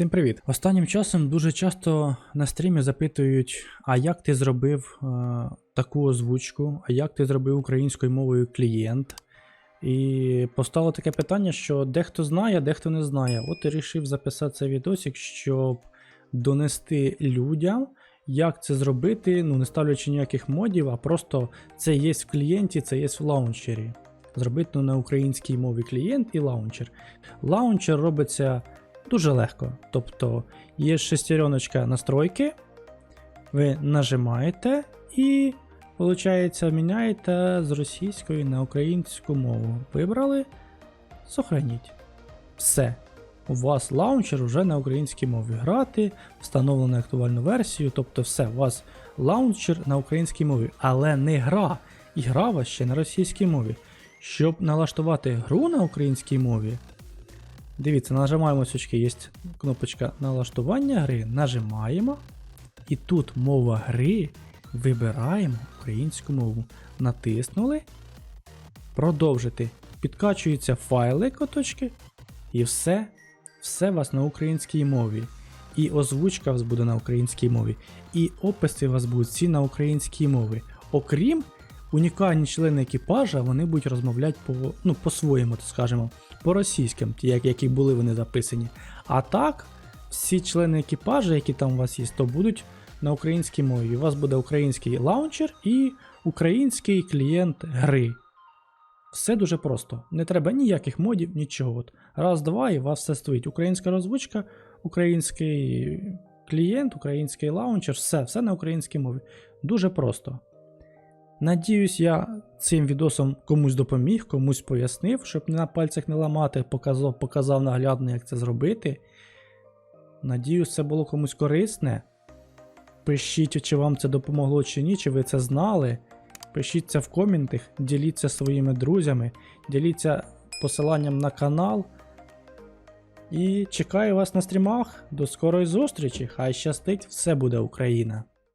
Всім привіт! Останнім часом дуже часто на стрімі запитують: а як ти зробив е, таку озвучку, а як ти зробив українською мовою клієнт? І постало таке питання, що дехто знає, дехто не знає. От і вирішив записати цей відосик, щоб донести людям, як це зробити, ну не ставлячи ніяких модів, а просто це є в клієнті, це є в лаунчері. Зробити ну, на українській мові клієнт і лаунчер. Лаунчер робиться дуже легко. Тобто є шестереночка настройки, ви нажимаєте і, виходить, міняєте з російської на українську мову. Вибрали, сохраніть. Все. У вас лаунчер вже на українській мові грати, встановлено актуальну версію, тобто все, у вас лаунчер на українській мові, але не гра. І гра у вас ще на російській мові. Щоб налаштувати гру на українській мові, Дивіться, нажимаємо сучки, є кнопочка налаштування гри, нажимаємо. І тут мова гри вибираємо українську мову. Натиснули. Продовжити. Підкачуються файли коточки. І все. Все у вас на українській мові. І озвучка у вас буде на українській мові. І описи у вас будуть всі на українській мові. Окрім унікальні члени екіпажа, вони будуть розмовляти по, ну, по-своєму, так скажемо по російським, як, які були вони записані. А так, всі члени екіпажу, які там у вас є, то будуть на українській мові. У вас буде український лаунчер і український клієнт гри. Все дуже просто. Не треба ніяких модів, нічого. От. Раз, два, і у вас все стоїть. Українська розвучка, український клієнт, український лаунчер, все, все на українській мові. Дуже просто. Надіюсь, я цим відосом комусь допоміг, комусь пояснив, щоб на пальцях не ламати, показав, показав наглядно, як це зробити. Надіюсь, це було комусь корисне. Пишіть, чи вам це допомогло чи ні, чи ви це знали. Пишіть це в коментах, діліться своїми друзями, діліться посиланням на канал. І чекаю вас на стрімах. До скорої зустрічі! Хай щастить, все буде Україна!